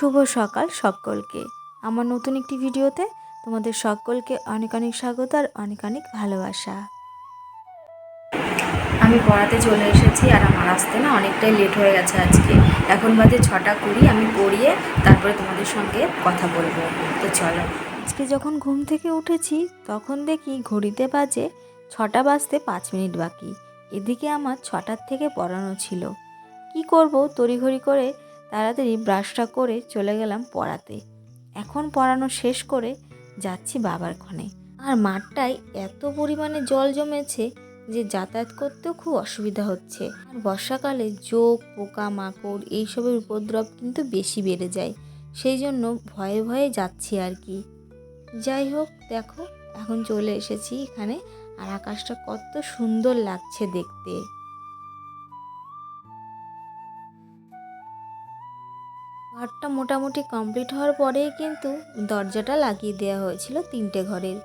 শুভ সকাল সকলকে। আমার নতুন একটি ভিডিওতে তোমাদের সকলকে অনেক অনেক স্বাগত আর অনেক অনেক ভালোবাসা। আমি পড়াতে চলে এসেছি আর আমার আসতে না অনেকটাই লেট হয়ে গেছে আজকে। এখন বাজে ছটা কুড়ি আমি পড়িয়ে তারপরে তোমাদের সঙ্গে কথা বলব। তো চলো। আজকে যখন ঘুম থেকে উঠেছি তখন দেখি ঘড়িতে বাজে ছটা বাজতে পাঁচ মিনিট বাকি। এদিকে আমার ছটার থেকে পড়ানো ছিল। কি করব তড়িঘড়ি করে তাড়াতাড়ি ব্রাশটা করে চলে গেলাম পড়াতে। এখন পড়ানো শেষ করে যাচ্ছি বাবার ক্ষণে আর মাঠটায় এত পরিমাণে জল জমেছে যে যাতায়াত করতেও খুব অসুবিধা হচ্ছে। আর বর্ষাকালে যোগ পোকা মাকড় এইসবের উপদ্রব কিন্তু বেশি বেড়ে যায়। সেই জন্য ভয়ে ভয়ে যাচ্ছি আর কি। যাই হোক, দেখো, এখন চলে এসেছি এখানে। আর আকাশটা কত সুন্দর লাগছে দেখতে। ঘরটা মোটামুটি কমপ্লিট হওয়ার পরেই কিন্তু দরজাটা লাগিয়ে দেওয়া হয়েছিল তিনটে ঘরের।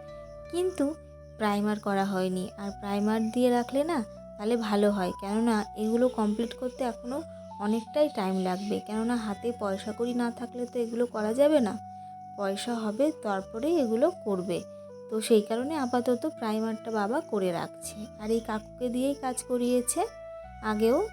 কিন্তু প্রাইমার করা হয়নি। আর প্রাইমার দিয়ে রাখলে না তাহলে ভালো হয়। কেননা এগুলো কমপ্লিট করতে এখনও অনেকটাই টাইম লাগবে। কেননা হাতে পয়সা করি না থাকলে তো এগুলো করা যাবে না। পয়সা হবে তারপরেই এগুলো করবে। তো সেই কারণে আপাতত প্রাইমারটা বাবা করে রাখছে। আর এই কাকুকে দিয়েই কাজ করিয়েছে। আগেও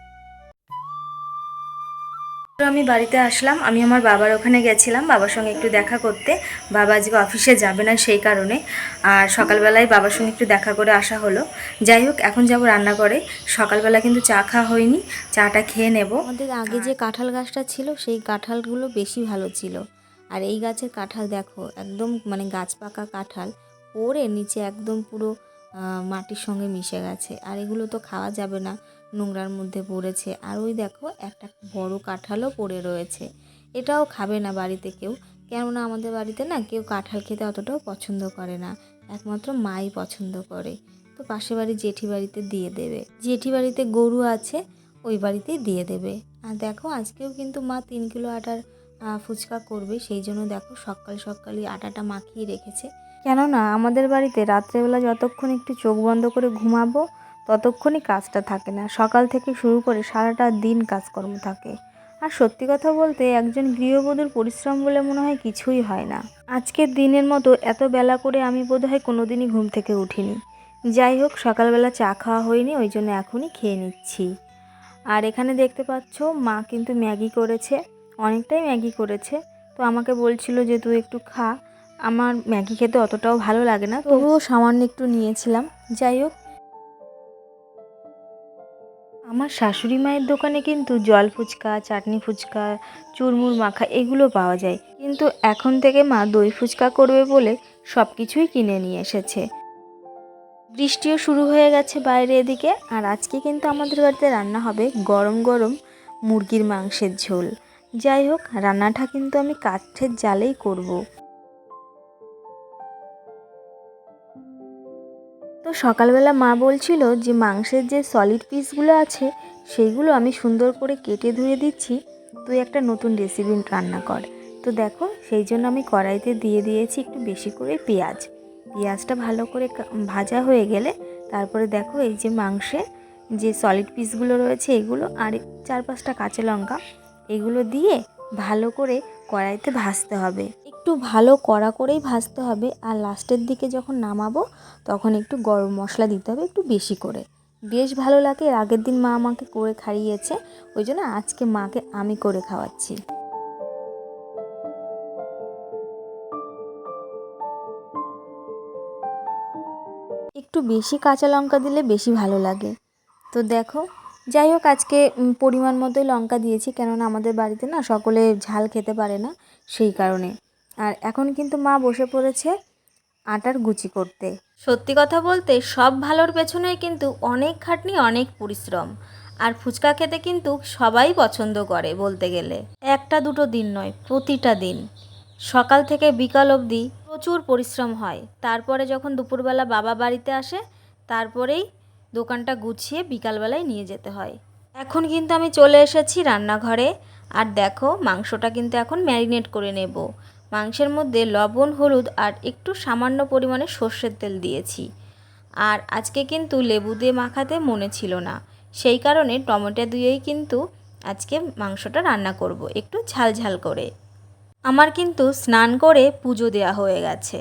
আমি বাড়িতে আসলাম। আমি আমার বাবার ওখানে গেছিলাম বাবার সঙ্গে একটু দেখা করতে। বাবা আজকে অফিসে যাবে না সেই কারণে। আর সকালবেলায় বাবার সঙ্গে একটু দেখা করে আসা হলো। যাই হোক, এখন যাব রান্না করে। সকালবেলা কিন্তু চা খাওয়া হয়নি, চাটা খেয়ে নেব। আমাদের আগে যে কাঁঠাল গাছটা ছিল, সেই কাঁঠালগুলো বেশি ভালো ছিল। আর এই গাছের কাঁঠাল দেখো, একদম মানে গাছ পাকা কাঁঠাল। পড়ে নিচে একদম পুরো মাটির সঙ্গে মিশে গেছে। আর এগুলো তো খাওয়া যাবে না। নোংরার মধ্যে পড়েছে। আর ওই দেখো, একটা বড় কাঁঠালও পড়ে রয়েছে। এটাও খাবে না বাড়িতে কেউ। কেননা আমাদের বাড়িতে না কেউ কাঁঠাল খেতে অতটাও পছন্দ করে না। একমাত্র মাই পছন্দ করে। তো পাশে বাড়ি জেঠি বাড়িতে দিয়ে দেবে। জেঠি বাড়িতে গরু আছে, ওই বাড়িতেই দিয়ে দেবে। আর দেখো, আজকেও কিন্তু মা তিন কিলো আটার ফুচকা করবে। সেই জন্য দেখো, সকাল সকালই আটাটা মাখিয়ে রেখেছে। কেননা আমাদের বাড়িতে রাত্রেবেলা যতক্ষণ একটু চোখ বন্ধ করে ঘুমাবো ততক্ষণই কাজটা থাকে না। সকাল থেকে শুরু করে সারাটা দিন কাজকর্ম থাকে। আর সত্যি কথা বলতে একজন গৃহবধূর পরিশ্রম বলে মনে হয় কিছুই হয় না। আজকের দিনের মতো এত বেলা করে আমি বোধহয় কোনো দিনই ঘুম থেকে উঠিনি। যাই হোক, সকালবেলা চা খাওয়া হয়নি, ওই জন্য এখনই খেয়ে নিচ্ছি। আর এখানে দেখতে পাচ্ছ, মা কিন্তু ম্যাগি করেছে, অনেকটাই ম্যাগি করেছে। তো আমাকে বলছিল যে, তুই একটু খা। আমার ম্যাগি খেতে অতটাও ভালো লাগে না, তবুও সামান্য একটু নিয়েছিলাম। যাই হোক আমার শাশুড়ি মায়ের দোকানে কিন্তু জল ফুচকা, চাটনি ফুচকা, চুরমুর মাখা এগুলো পাওয়া যায়। কিন্তু এখন থেকে মা দই ফুচকা করবে বলে সব কিছুই কিনে নিয়ে এসেছে। বৃষ্টিও শুরু হয়ে গেছে বাইরে এদিকে, আর আজকে কিন্তু আমাদের বাড়িতে রান্না হবে গরম গরম মুরগির মাংসের ঝোল। যাই হোক, রান্নাটা কিন্তু আমি কাঠের জালেই করব। তো সকালবেলা মা বলছিল যে মাংসের যে সলিড পিসগুলো আছে, সেইগুলো আমি সুন্দর করে কেটে ধুয়ে দিচ্ছি। তুই একটা নতুন রেসিপি রান্না কর। তো দেখো, সেই জন্য আমি কড়াইতে দিয়ে দিয়েছি একটু বেশি করে পেঁয়াজ। পেঁয়াজটা ভালো করে ভাজা হয়ে গেলে তারপরে দেখো এই যে মাংসে যে সলিড পিসগুলো রয়েছে এগুলো আর চার পাঁচটা কাঁচা লঙ্কা, এগুলো দিয়ে ভালো করে কড়াইতে ভাজতে হবে। একটু ভালো কড়া করেই ভাজতে হবে। আর লাস্টের দিকে যখন নামাবো, তখন একটু গরম মশলা দিতে হবে একটু বেশি করে। বেশ ভালো লাগে, এর আগের দিন মা আমাকে করে খাইয়েছে, ওই জন্য আজকে মাকে আমি করে খাওয়াচ্ছি। একটু বেশি কাঁচা লঙ্কা দিলে বেশি ভালো লাগে। তো দেখো, যাই হোক আজকে পরিমাণ মতোই লঙ্কা দিয়েছি, কেননা আমাদের বাড়িতে না সকলে ঝাল খেতে পারে না, সেই কারণে। আর এখন কিন্তু মা বসে পড়েছে আটার গুচি করতে। সত্যি কথা বলতে সব ভালোর পেছনে কিন্তু অনেক খাটনি, অনেক পরিশ্রম। আর ফুচকা খেতে কিন্তু সবাই পছন্দ করে বলতে গেলে। একটা দুটো দিন নয়, প্রতিটা দিন। সকাল থেকে বিকাল অবধি প্রচুর পরিশ্রম হয়। তারপরে যখন দুপুরবেলা বাবা বাড়িতে আসে, তারপরেই দোকানটা গুছিয়ে বিকালবেলায় নিয়ে যেতে হয়। এখন কিন্তু আমি চলে এসেছি রান্নাঘরে। আর দেখো, মাংসটা কিন্তু এখন ম্যারিনেট করে নেব। মাংসের মধ্যে লবণ, হলুদ আর একটু সামান্য পরিমাণে সর্ষের তেল দিয়েছি। আর আজকে কিন্তু লেবু দিয়ে মাখাতে মনে ছিল না। সেই কারণে টমেটো দিয়েই কিন্তু আজকে মাংসটা রান্না করব, একটু ঝাল ঝাল করে। আমার কিন্তু স্নান করে পুজো দেওয়া হয়ে গেছে।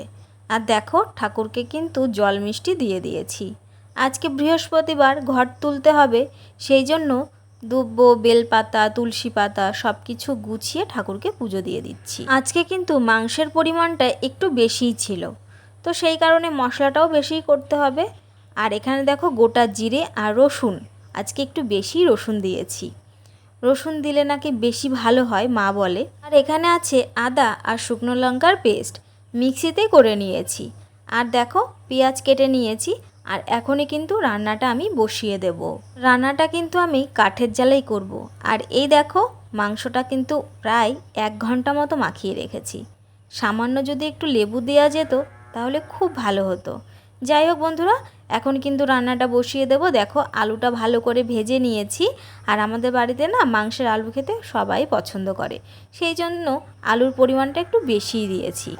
আর দেখো, ঠাকুরকে কিন্তু জল মিষ্টি দিয়ে দিয়েছি। আজকে বৃহস্পতিবার ঘর তুলতে হবে, সেই জন্য দুব্ব, বেলপাতা তুলসী পাতা সব কিছু গুছিয়ে ঠাকুরকে পুজো দিয়ে দিচ্ছি। আজকে কিন্তু মাংসের পরিমাণটা একটু বেশিই ছিল। তো সেই কারণে মশলাটাও বেশিই করতে হবে। আর এখানে দেখো গোটা জিরে আর রসুন। আজকে একটু বেশি রসুন দিয়েছি। রসুন দিলে নাকি বেশি ভালো হয়, মা বলে। আর এখানে আছে আদা আর শুকনো লঙ্কার পেস্ট। মিক্সিতে করে নিয়েছি। আর দেখো পেঁয়াজ কেটে নিয়েছি। আর এখনই কিন্তু রান্নাটা আমি বসিয়ে দেব। রান্নাটা কিন্তু আমি কাঠের জ্বালাই করব। আর এই দেখো, মাংসটা কিন্তু প্রায় এক ঘণ্টা মতো মাখিয়ে রেখেছি। সামান্য যদি একটু লেবু দেওয়া যেত, তাহলে খুব ভালো হতো। যাই হোক বন্ধুরা, এখন কিন্তু রান্নাটা বসিয়ে দেবো। দেখো, আলুটা ভালো করে ভেজে নিয়েছি। আর আমাদের বাড়িতে না, মাংসের আলু খেতে সবাই পছন্দ করে। সেই জন্য আলুর পরিমাণটা একটু বেশিই দিয়েছি।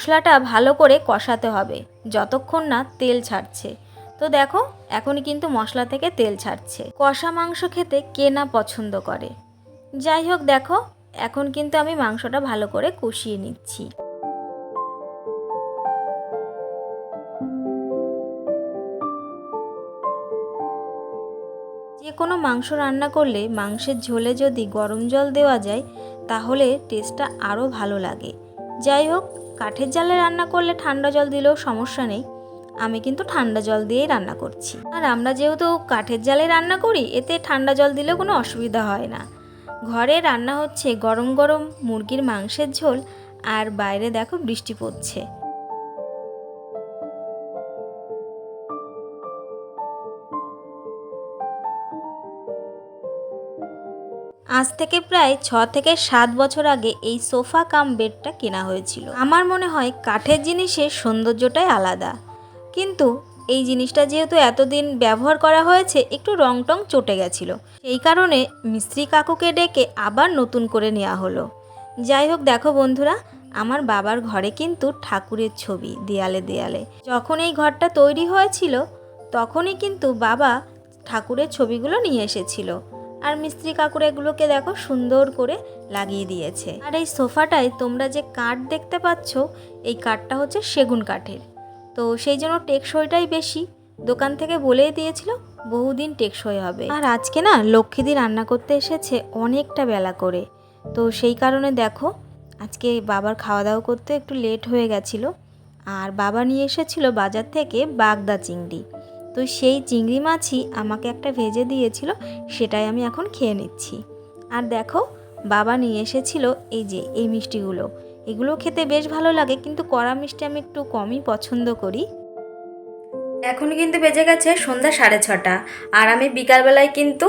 মশলাটা ভালো করে কষাতে হবে, যতক্ষণ না তেল ছাড়ছে। তো দেখো, এখনই কিন্তু মশলা থেকে তেল ছাড়ছে। কষা মাংস খেতে কে না পছন্দ করে? যাই হোক দেখো, এখন কিন্তু আমি মাংসটা ভালো করে কষিয়ে নিচ্ছি। যে কোনো মাংস রান্না করলে মাংসের ঝোলে যদি গরম জল দেওয়া যায়, তাহলে টেস্টটা আরও ভালো লাগে। যাই হোক কাঠের জালে রান্না করলে ঠান্ডা জল দিলেও সমস্যা নেই। আমি কিন্তু ঠান্ডা জল দিয়েই রান্না করছি। আর আমরা যেহেতু কাঠের জালে রান্না করি, এতে ঠান্ডা জল দিলেও কোনো অসুবিধা হয় না। ঘরে রান্না হচ্ছে গরম গরম মুরগির মাংসের ঝোল, আর বাইরে দেখো বৃষ্টি পড়ছে। আজ থেকে প্রায় ছ থেকে সাত বছর আগে এই সোফা কাম বেডটা কেনা হয়েছিল। আমার মনে হয় কাঠের জিনিসের সৌন্দর্যটাই আলাদা। কিন্তু এই জিনিসটা যেহেতু এতদিন ব্যবহার করা হয়েছে, একটু রং টং চটে গেছিল। সেই কারণে মিস্ত্রি কাকুকে ডেকে আবার নতুন করে নেওয়া হলো। যাই হোক, দেখো বন্ধুরা, আমার বাবার ঘরে কিন্তু ঠাকুরের ছবি দেয়ালে দেয়ালে। যখন এই ঘরটা তৈরি হয়েছিল, তখনই কিন্তু বাবা ঠাকুরের ছবিগুলো নিয়ে এসেছিল। আর মিস্ত্রি কাকুর এগুলোকে দেখো সুন্দর করে লাগিয়ে দিয়েছে। আর এই সোফাটায় তোমরা যে কাঠ দেখতে পাচ্ছ, এই কাঠটা হচ্ছে সেগুন কাঠের। তো সেই জন্য টেকসইটাই বেশি। দোকান থেকে বলেই দিয়েছিল, বহুদিন টেকসই হবে। আর আজকে না লক্ষ্মীদি রান্না করতে এসেছে অনেকটা বেলা করে। তো সেই কারণে দেখো, আজকে বাবার খাওয়া দাওয়া করতে একটু লেট হয়ে গেছিল। আর বাবা নিয়ে এসেছিল বাজার থেকে বাগদা চিংড়ি। তো সেই চিংড়ি মাছই আমাকে একটা ভেজে দিয়েছিল, সেটাই আমি এখন খেয়ে নিচ্ছি। আর দেখো, বাবা নিয়ে এসেছিল এই যে, এই মিষ্টিগুলো। এগুলো খেতে বেশ ভালো লাগে, কিন্তু কড়া মিষ্টি আমি একটু কমই পছন্দ করি। এখন কিন্তু বেজে গেছে সন্ধ্যা সাড়ে ছটা। আর আমি বিকালবেলায় কিন্তু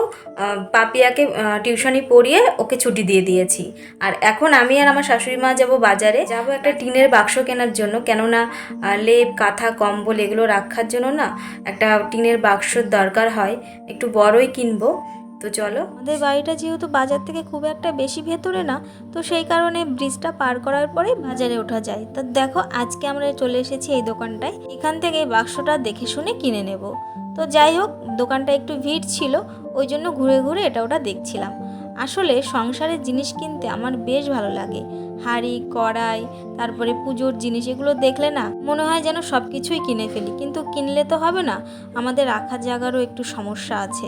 পাপিয়াকে টিউশনি পড়িয়ে ওকে ছুটি দিয়ে দিয়েছি। আর এখন আমি আর আমার শাশুড়ি মা যাব বাজারে। যাব একটা টিনের বাক্স কেনার জন্য। কেননা লেপ, কাঁথা, কম্বল এগুলো রাখার জন্য না একটা টিনের বাক্সর দরকার হয়। একটু বড়ই কিনবো। তো চলো। আমাদের বাড়িটা যেহেতু বাজার থেকে খুব একটা বেশি ভেতরে না, তো সেই কারণে ব্রিজটা পার করার পরে বাজারে ওঠা যায়। তো দেখো, আজকে আমরা চলে এসেছি এই দোকানটায়। এখান থেকে বাক্সটা দেখে শুনে কিনে নেব। তো যাই হোক, দোকানটা একটু ভিড় ছিল, ওই জন্য ঘুরে ঘুরে এটা ওটা দেখছিলাম। আসলে সংসারের জিনিস কিনতে আমার বেশ ভালো লাগে। হাঁড়ি, কড়াই, তারপরে পুজোর জিনিস এগুলো দেখলে না, মনে হয় যেন সব কিছুই কিনে ফেলি। কিন্তু কিনলে তো হবে না, আমাদের রাখার জায়গারও একটু সমস্যা আছে।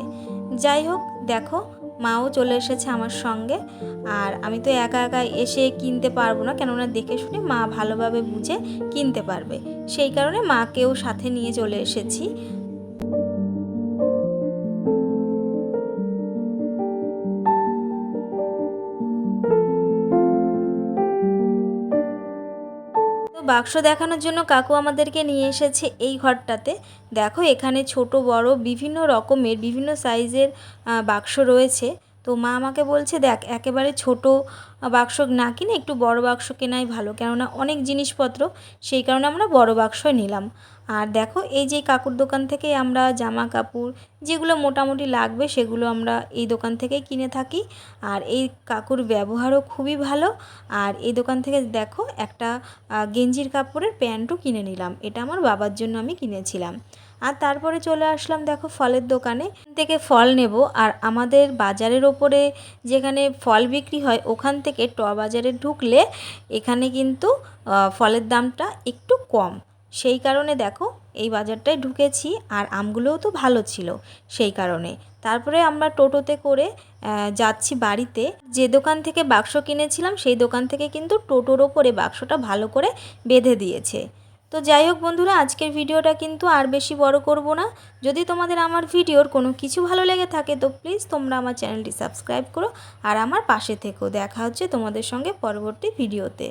যাই হোক দেখো, মাও চলে এসেছে আমার সঙ্গে। আর আমি তো একা একা এসে কিনতে পারব না, কেননা দেখে শুনে মা ভালোভাবে বুঝে কিনতে পারবে। সেই কারণে মাকেও সাথে নিয়ে চলে এসেছি। বাক্স দেখানোর জন্য কাকু আমাদেরকে নিয়ে এসেছে এই ঘরটাতে। দেখো, এখানে ছোট, বড়, বিভিন্ন রকমের, বিভিন্ন সাইজের বাক্স রয়েছে। তো মা আমাকে বলছে, দেখ, একেবারে ছোট বাক্স না কিনে একটু বড় বাক্স কেনাই ভালো। কেননা অনেক জিনিসপত্র, সেই কারণে আমরা বড় বাক্সই নিলাম। আর দেখো, এই যে কাকুর দোকান থেকে আমরা জামা কাপড় যেগুলো মোটামুটি লাগবে সেগুলো আমরা এই দোকান থেকেই কিনে থাকি। আর এই কাকুর ব্যবহারও খুবই ভালো। আর এই দোকান থেকে দেখো, একটা গেঞ্জির কাপড়ের প্যান্টও কিনে নিলাম। এটা আমার বাবার জন্য আমি কিনেছিলাম। আর তারপরে চলে আসলাম দেখো ফলের দোকানে। থেকে ফল নেব। আর আমাদের বাজারের ওপরে যেখানে ফল বিক্রি হয়, ওখান থেকে ট বাজারে ঢুকলে এখানে কিন্তু ফলের দামটা একটু কম। সেই কারণে দেখো, এই বাজারটায় ঢুকেছি আর আমগুলোও তো ভালো ছিল সেই কারণে। তারপরে আমরা টোটোতে করে যাচ্ছি বাড়িতে। যে দোকান থেকে বাক্স কিনেছিলাম, সেই দোকান থেকে কিন্তু টোটোর ওপরে বাক্সটা ভালো করে বেঁধে দিয়েছে। তো যাই হোক বন্ধুরা, আজকের ভিডিওটা কিন্তু আর বেশি বড় করব না। যদি তোমাদের আমার ভিডিওর কোনো কিছু ভালো লেগে থাকে, তো প্লিজ তোমরা আমার চ্যানেলটি সাবস্ক্রাইব করো আর আমার পাশে থেকো দেখা হচ্ছে তোমাদের সঙ্গে পরবর্তী ভিডিওতে।